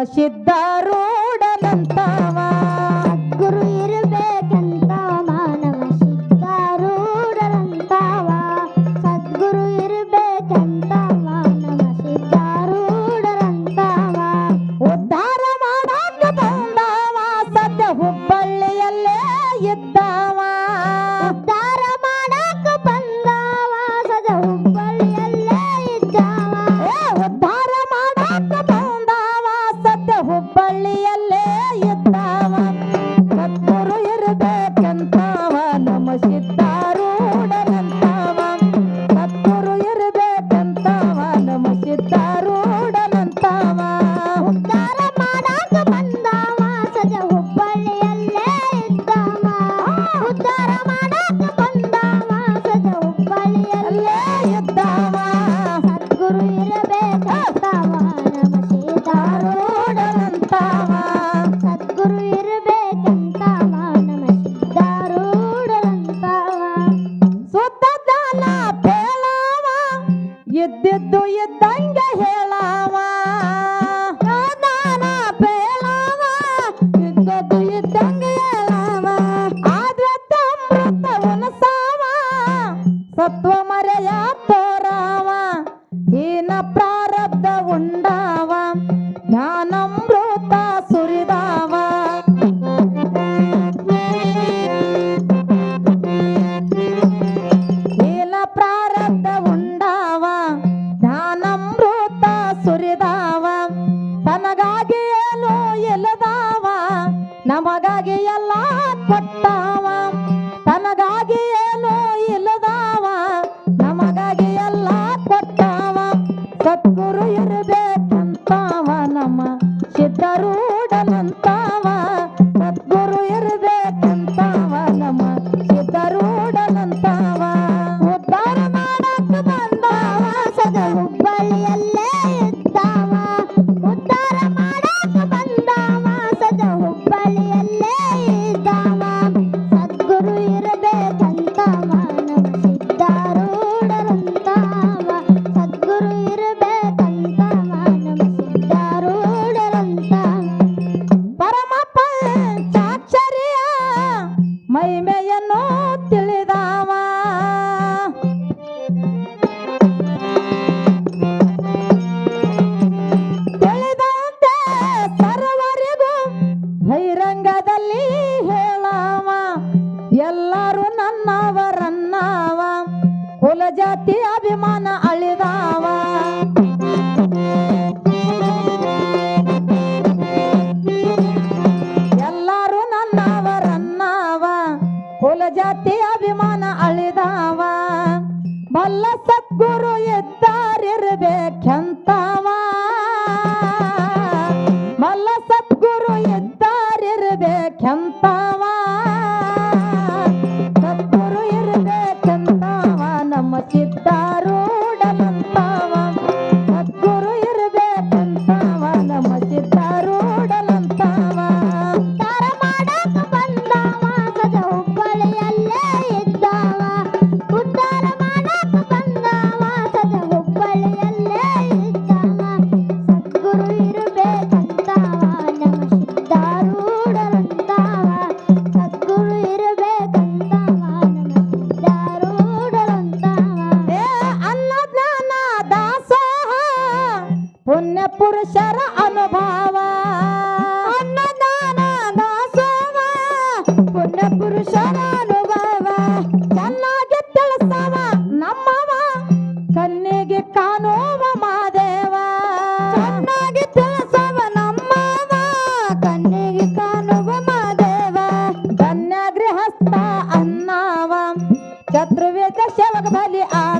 బ్రహ్మసిద్ధారూఢమంతావా ಇದ್ದಿದ್ದು ಇದ್ದಂಗ ಹೇಳಾವ. ದಾನ ಬೇಳಾವ ಇದ್ದದ್ದು ಇದ್ದಂಗ ಹೇಳಾವ. ಆದ್ರೆ ಅಮೃತವನ ಸಾವ ಸತ್ವ ಮರೆಯ ತೋರಾವ. ಹಾಗಾಗಿ de a Abimá. ಪುರುಷರ ಅನುಭವ. ಅನ್ನದಾನ ದಾಸೋವ ಪುಣ್ಯ ಪುರುಷರ ಅನುಭವ. ಚೆನ್ನಾಗಿ ತಿಳಿಸವ ನಮ್ಮವ ಕಣ್ಣಿಗೆ ಕಾಣುವ ಮಾದೇವ. ಚೆನ್ನಾಗಿ ತಿಳಿಸವ ನಮ್ಮವ ಕಾಣುವ ಮಾದೇವ. ಧನ್ಯ ಗೃಹಸ್ಥ ಅನ್ನವ ಚತುರ್ವೇದ ಬಲಿ ಆ